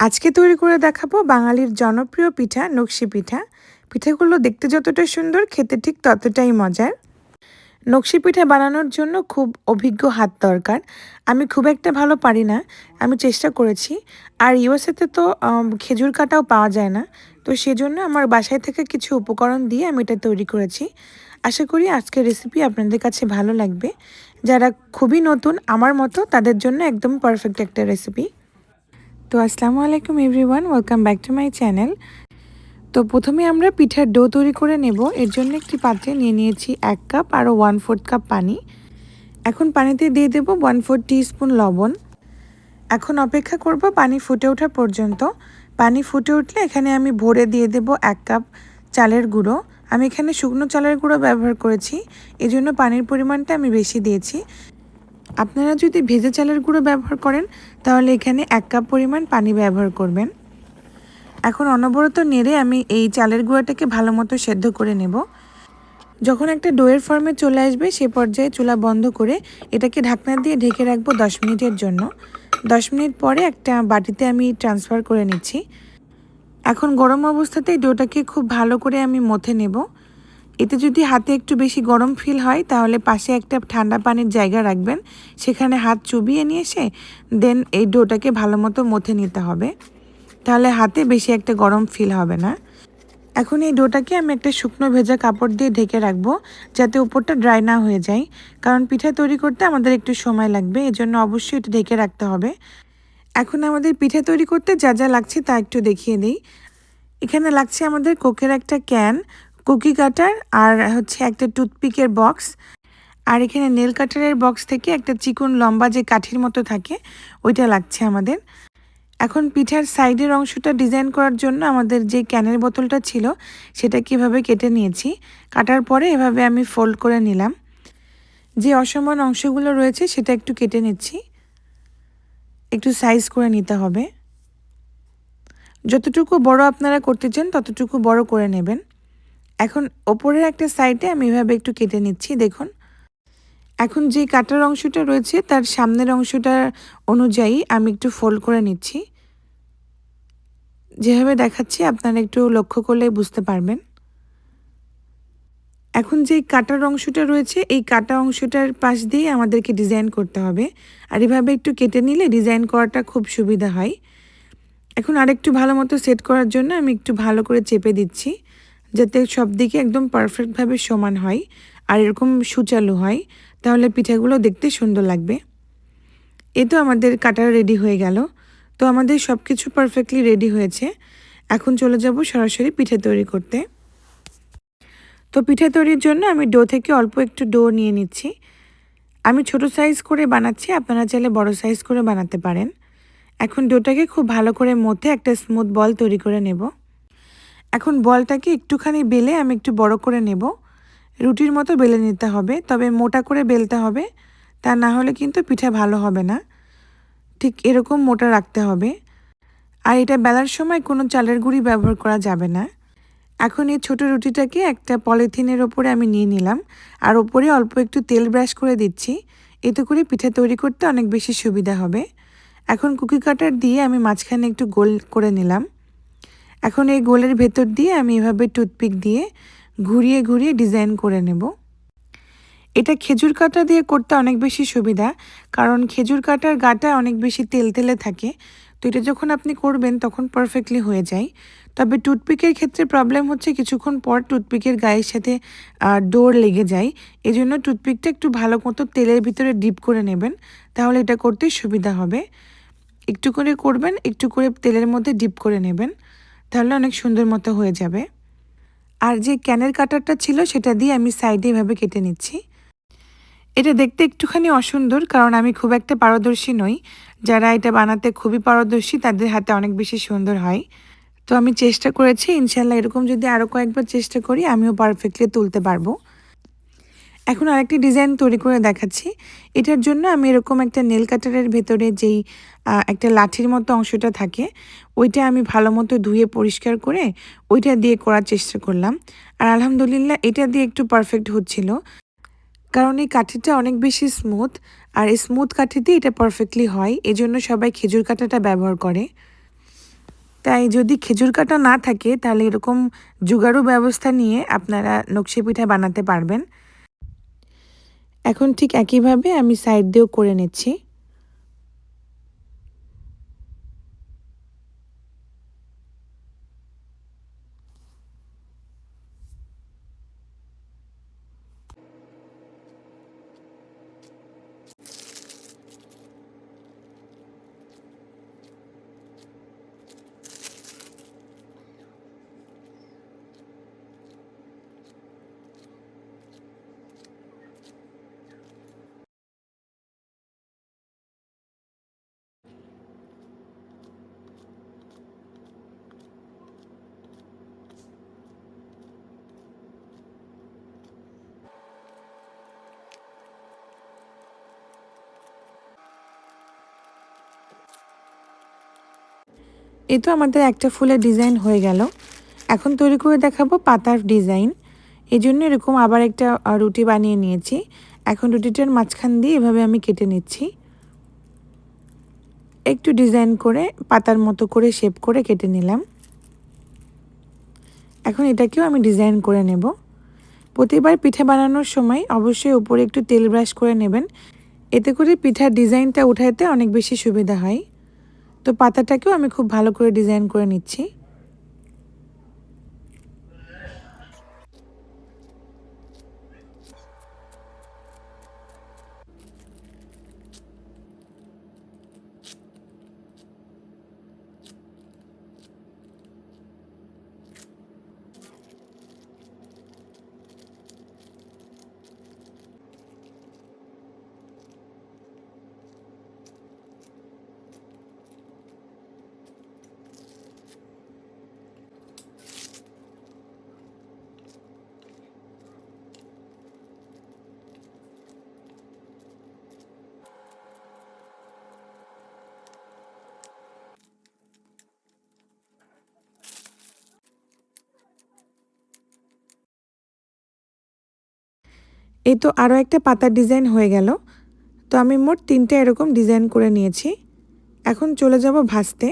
আজকে তৈরি করে দেখাবো বাঙালির জনপ্রিয় পিঠা, নকশি পিঠা। পিঠাগুলো দেখতে যতটা সুন্দর, খেতে ঠিক ততটাই মজার। নকশি পিঠা বানানোর জন্য খুব অভিজ্ঞ হাত দরকার। আমি খুব একটা ভালো পারি না, আমি চেষ্টা করেছি। আর ইউএসএতে তো খেজুর কাটাও পাওয়া যায় না। তো সেজন্য আমার বাসায় থেকে কিছু উপকরণ দিয়ে আমি এটা তৈরি করেছি। আশা করি আজকের রেসিপি আপনাদের কাছে ভালো লাগবে। যারা খুবই নতুন, আমার মতো, তাদের জন্য একদম পারফেক্ট একটা রেসিপি তো আসসালামু আলাইকুম everyone, welcome back to my channel. তো প্রথমে আমরা পিঠার ডো তৈরি করে নেব। এর জন্য একটি পাত্রে নিয়ে নিয়েছি এক কাপ আরও ওয়ান ফোর্থ কাপ পানি। এখন পানিতে দিয়ে দেব ওয়ান ফোর স্পুন লবণ। এখন অপেক্ষা করব পানি ফুটে ওঠা পর্যন্ত। পানি ফুটে উঠলে এখানে আমি ভরে দিয়ে দেব এক কাপ চালের গুঁড়ো। আমি এখানে শুকনো চালের গুঁড়ো ব্যবহার করেছি। এজন্য পানির পরিমাণটা আমি বেশি দিয়েছি। আপনারা যদি ভেজে চালের গুঁড়ো ব্যবহার করেন, তাহলে এখানে এক কাপ পরিমাণ পানি ব্যবহার করবেন। এখন অনবরত নেড়ে আমি এই চালের গুঁড়োটাকে ভালো মতো সেদ্ধ করে নেব। যখন একটা ডোয়ের ফর্মে চলে আসবে, সে পর্যায়ে চুলা বন্ধ করে এটাকে ঢাকনা দিয়ে ঢেকে রাখব দশ মিনিটের জন্য। দশ মিনিট পরে একটা বাটিতে আমি ট্রান্সফার করে নিচ্ছি। এখন গরম অবস্থাতেই ডোটাকে খুব ভালো করে আমি মথে নেব। এতে যদি হাতে একটু বেশি গরম ফিল হয়, তাহলে পাশে একটা ঠান্ডা পানির জায়গা রাখবেন। সেখানে হাত চুবিয়ে নিয়ে এসে দেন এই ডোটাকে ভালো মতো মথে নিতে হবে। তাহলে হাতে বেশি একটা গরম ফিল হবে না। এখন এই ডোটাকে আমি একটা শুকনো ভেজা কাপড় দিয়ে ঢেকে রাখব, যাতে উপরটা ড্রাই না হয়ে যায়। কারণ পিঠা তৈরি করতে আমাদের একটু সময় লাগবে, এজন্য অবশ্যই এটা ঢেকে রাখতে হবে। এখন আমাদের পিঠা তৈরি করতে যা যা লাগছে তা একটু দেখিয়ে দিই। এখানে লাগছে আমাদের কোকের একটা ক্যান কুকি কাটার আর হচ্ছে একটা টুথপিকের বক্স। আর এখানে নেল কাটারের বক্স থেকে একটা চিকন লম্বা যে কাঠির মতো থাকে, ওইটা লাগছে আমাদের। এখন পিঠার সাইডের অংশটা ডিজাইন করার জন্য আমাদের যে ক্যানের বোতলটা ছিল, সেটা কীভাবে কেটে নিয়েছি, কাটার পরে এভাবে আমি ফোল্ড করে নিলাম। যে অসমান অংশগুলো রয়েছে, সেটা একটু কেটে নিচ্ছি। একটু সাইজ করে নিতে হবে। যতটুকু বড় আপনারা করতে চান, ততটুকু বড় করে নেবেন। এখন ওপরের একটা সাইডে আমি এভাবে একটু কেটে নিচ্ছি, দেখুন। এখন যে কাটার অংশটা রয়েছে, তার সামনের অংশটার অনুযায়ী আমি একটু ফোল্ড করে নিচ্ছি। যেভাবে দেখাচ্ছি, আপনারা একটু লক্ষ্য করলেই বুঝতে পারবেন। এখন যে কাটার অংশটা রয়েছে, এই কাটা অংশটার পাশ দিয়ে আমাদেরকে ডিজাইন করতে হবে। আর এভাবে একটু কেটে নিলে ডিজাইন করাটা খুব সুবিধা হয়। এখন আরেকটু ভালো মতো সেট করার জন্য আমি একটু ভালো করে চেপে দিচ্ছি। যাতে সব দিকে একদম পারফেক্টভাবে সমান হয় আর এরকম সুচালু হয়, তাহলে পিঠাগুলো দেখতে সুন্দর লাগবে। এ তো আমাদের কাটার রেডি হয়ে গেল। তো আমাদের সব কিছু পারফেক্টলি রেডি হয়েছে। এখন চলে যাব সরাসরি পিঠে তৈরি করতে। তো পিঠে তৈরির জন্য আমি ডো থেকে অল্প একটু ডো নিয়ে নিচ্ছি। আমি ছোট সাইজ করে বানাচ্ছি, আপনারা চাইলে বড় সাইজ করে বানাতে পারেন। এখন ডোটাকে খুব ভালো করে মধ্যে একটা স্মুথ বল তৈরি করে নেব। এখন বলটাকে একটুখানি বেলে আমি একটু বড় করে নেব। রুটির মতো বেলে নিতে হবে, তবে মোটা করে বেলতে হবে, তা না হলে কিন্তু পিঠা ভালো হবে না। ঠিক এরকম মোটা রাখতে হবে। আর এটা বেলার সময় কোনো চালের গুঁড়ি ব্যবহার করা যাবে না। এখন এই ছোটো রুটিটাকে একটা পলিথিনের ওপরে আমি নিয়ে নিলাম, আর ওপরে অল্প একটু তেল ব্রাশ করে দিচ্ছি। এতে করে পিঠা তৈরি করতে অনেক বেশি সুবিধা হবে। এখন কুকি কাটার দিয়ে আমি মাঝখানে একটু গোল করে নিলাম। এখন এই গোলের ভেতর দিয়ে আমি এভাবে টুথপিক দিয়ে ঘুরিয়ে ঘুরিয়ে ডিজাইন করে নেব। এটা খেজুর কাটা দিয়ে করতে অনেক বেশি সুবিধা, কারণ খেজুর কাটার গাটা অনেক বেশি তেল তেলে থাকে। তো এটা যখন আপনি করবেন তখন পারফেক্টলি হয়ে যায়। তবে টুথপিকের ক্ষেত্রে প্রবলেম হচ্ছে কিছুক্ষণ পর টুথপিকের গায়ের সাথে ডোর লেগে যায়। এই জন্য টুথপিকটা একটু ভালো মতো তেলের ভিতরে ডিপ করে নেবেন, তাহলে এটা করতে সুবিধা হবে। একটু করে করবেন, একটু করে তেলের মধ্যে ডিপ করে নেবেন। তাহলে অনেক সুন্দর মতো হয়ে যাবে। আর যে ক্যানের কাটারটা ছিল সেটা দিয়ে আমি সাইডে এভাবে কেটে নিচ্ছি। এটা দেখতে একটুখানি অসুন্দর, কারণ আমি খুব একটা পারদর্শী নই। যারা এটা বানাতে খুবই পারদর্শী, তাদের হাতে অনেক বেশি সুন্দর হয়। তো আমি চেষ্টা করেছি ইনশাল্লাহ এরকম যদি আরও কয়েকবার চেষ্টা করি, আমিও পারফেক্টলি তুলতে পারব। এখন আরেকটি ডিজাইন তৈরি করে দেখাচ্ছি। এটার জন্য আমি এরকম একটা নেল কাটারের ভেতরে যেই একটা লাঠির মতো অংশটা থাকে, ওইটা আমি ভালো মতো ধুয়ে পরিষ্কার করে ওইটা দিয়ে করার চেষ্টা করলাম। আর আলহামদুলিল্লাহ এটা দিয়ে একটু পারফেক্ট হচ্ছিল। কারণ এই কাঠিটা অনেক বেশি স্মুথ আর এই স্মুথ কাঠিতে এটা পারফেক্টলি হয়, এজন্য সবাই খেজুর কাঁটাটা ব্যবহার করে। তাই যদি খেজুর কাটা না থাকে, তাহলে এরকম জুগাড়ু ব্যবস্থা নিয়ে আপনারা নকশি পিঠা বানাতে পারবেন। এখন ঠিক একইভাবে আমি সাইড দিয়েও করে নিচ্ছি। এই তো আমাদের একটা ফুলের ডিজাইন হয়ে গেল। এখন তৈরি করে দেখাবো পাতার ডিজাইন। এই জন্য এরকম আবার একটা রুটি বানিয়ে নিয়েছি। এখন রুটিটার মাঝখান দিয়ে এভাবে আমি কেটে নিচ্ছি। একটু ডিজাইন করে, পাতার মতো করে, শেপ করে কেটে নিলাম। এখন এটাকেও আমি ডিজাইন করে নেব। প্রতিবার পিঠা বানানোর সময় অবশ্যই উপরে একটু তেল ব্রাশ করে নেবেন। এতে করে পিঠার ডিজাইনটা উঠাইতে অনেক বেশি সুবিধা হয়। তো পাতাটাকেও আমি খুব ভালো করে ডিজাইন করে নিচ্ছি। এই তো আরও একটা পাতার ডিজাইন হয়ে গেল। তো আমি মোট তিনটে এরকম ডিজাইন করে নিয়েছি। এখন চলে যাব ভাজতে।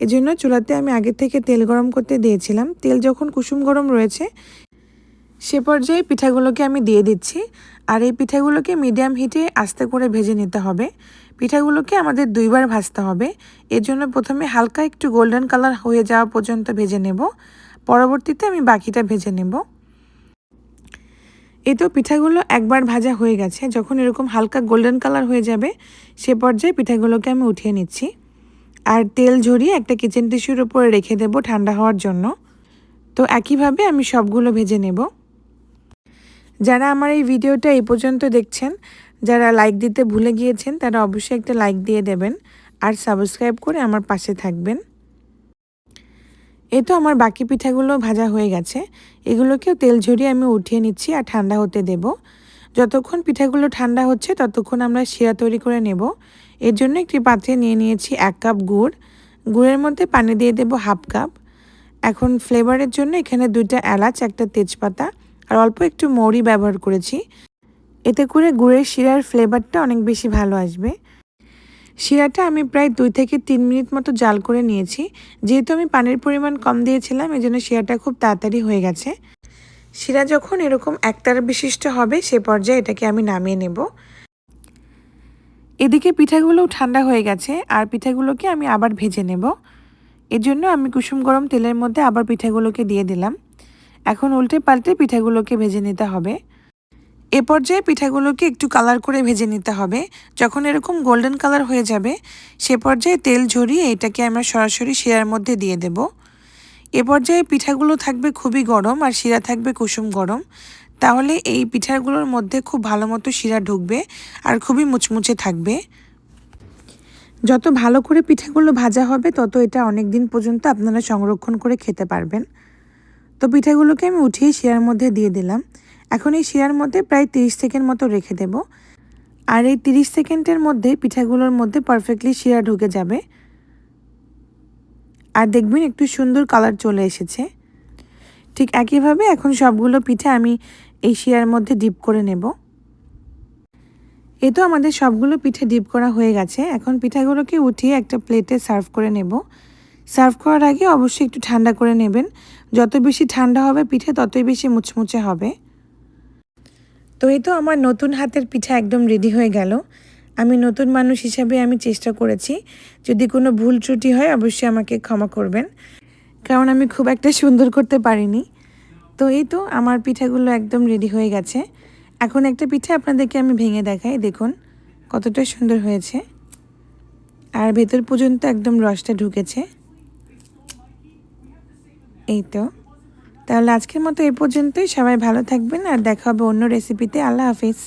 এজন্য চুলাতে আমি আগে থেকে তেল গরম করতে দিয়েছিলাম। তেল যখন কুসুম গরম রয়েছে, সে পর্যায়ে পিঠাগুলোকে আমি দিয়ে দিচ্ছি। আর এই পিঠাগুলোকে মিডিয়াম হিটে আস্তে করে ভেজে নিতে হবে। পিঠাগুলোকে আমাদের দুইবার ভাজতে হবে। এর জন্য প্রথমে হালকা একটু গোল্ডেন কালার হয়ে যাওয়া পর্যন্ত ভেজে নেব। পরবর্তীতে আমি বাকিটা ভেজে নেব। এই তো পিঠাগুলো একবার ভাজা হয়ে গেছে। যখন এরকম হালকা গোল্ডেন কালার হয়ে যাবে, সে পর্যায়ে পিঠাগুলোকে আমি উঠিয়ে নিচ্ছি। আর তেল ঝরিয়ে একটা কিচেন টিস্যুর উপরে রেখে দেব ঠান্ডা হওয়ার জন্য। তো একইভাবে আমি সবগুলো ভেজে নেব। যারা আমার এই ভিডিওটা এই পর্যন্ত দেখছেন, যারা লাইক দিতে ভুলে গিয়েছেন, তারা অবশ্যই একটা লাইক দিয়ে দেবেন। আর সাবস্ক্রাইব করে আমার পাশে থাকবেন। এই তো আমার বাকি পিঠাগুলো ভাজা হয়ে গেছে। এগুলোকেও তেল ঝরিয়ে আমি উঠিয়ে নিচ্ছি আর ঠান্ডা হতে দেব। যতক্ষণ পিঠাগুলো ঠান্ডা হচ্ছে ততক্ষণ আমরা শিরা তৈরি করে নেব। এর জন্য একটি পাত্রে নিয়ে নিয়েছি এক কাপ গুড়। গুড়ের মধ্যে পানি দিয়ে দেব হাফ কাপ। এখন ফ্লেভারের জন্য এখানে দুইটা এলাচ, একটা তেজপাতা আর অল্প একটু মৌরি ব্যবহার করেছি। এতে করে গুড়ের শিরার ফ্লেভারটা অনেক বেশি ভালো আসবে। শিরাটা আমি প্রায় দুই থেকে তিন মিনিট মতো জাল করে নিয়েছি। যেহেতু আমি পানির পরিমাণ কম দিয়েছিলাম এই জন্য শিরাটা খুব তাড়াতাড়ি হয়ে গেছে। শিরা যখন এরকম একতার বিশিষ্ট হবে, সে পর্যায়ে এটাকে আমি নামিয়ে নেব। এদিকে পিঠাগুলোও ঠান্ডা হয়ে গেছে, আর পিঠাগুলোকে আমি আবার ভেজে নেব। এর জন্য আমি কুসুম গরম তেলের মধ্যে আবার পিঠাগুলোকে দিয়ে দিলাম। এখন উল্টে পাল্টে পিঠাগুলোকে ভেজে নিতে হবে। এ পর্যায়ে পিঠাগুলোকে একটু কালার করে ভেজে নিতে হবে। যখন এরকম গোল্ডেন কালার হয়ে যাবে, সে পর্যায়ে তেল ঝরিয়ে এটাকে আমরা সরাসরি শিরার মধ্যে দিয়ে দেব। এ পর্যায়ে পিঠাগুলো থাকবে খুবই গরম আর শিরা থাকবে কুসুম গরম। তাহলে এই পিঠাগুলোর মধ্যে খুব ভালো মতো শিরা ঢুকবে আর খুবই মুচমুচে থাকবে। যত ভালো করে পিঠাগুলো ভাজা হবে, তত এটা অনেক দিন পর্যন্ত আপনারা সংরক্ষণ করে খেতে পারবেন। তো পিঠাগুলোকে আমি উঠিয়ে শিরার মধ্যে দিয়ে দিলাম। এখন এই শিরার মধ্যে প্রায় তিরিশ সেকেন্ড মতো রেখে দেব। আর এই তিরিশ সেকেন্ডের মধ্যে পিঠাগুলোর মধ্যে পারফেক্টলি শিরা ঢুকে যাবে। আর দেখবেন একটু সুন্দর কালার চলে এসেছে। ঠিক একইভাবে এখন সবগুলো পিঠা আমি এই শিরার মধ্যে ডিপ করে নেব। এ তো আমাদের সবগুলো পিঠে ডিপ করা হয়ে গেছে। এখন পিঠাগুলোকে উঠিয়ে একটা প্লেটে সার্ভ করে নেব। সার্ভ করার আগে অবশ্যই একটু ঠান্ডা করে নেবেন। যত বেশি ঠান্ডা হবে পিঠে, ততই বেশি মুচমুচে হবে। তো এই তো আমার নতুন হাতের পিঠা একদম রেডি হয়ে গেল। আমি নতুন মানুষ হিসাবে আমি চেষ্টা করেছি। যদি কোনো ভুল ত্রুটি হয়, অবশ্যই আমাকে ক্ষমা করবেন। কারণ আমি খুব একটা সুন্দর করতে পারিনি। তো এই তো আমার পিঠাগুলো একদম রেডি হয়ে গেছে। এখন একটা পিঠা আপনাদেরকে আমি ভেঙে দেখাই, দেখুন কতটা সুন্দর হয়েছে। আর ভেতর পর্যন্ত একদম রসটা ঢুকেছে। এই তো। তাহলে আজকের মতো এ পর্যন্তই। সবাই ভালো থাকবেন আর দেখা হবে অন্য রেসিপিতে আল্লাহ হাফিজ।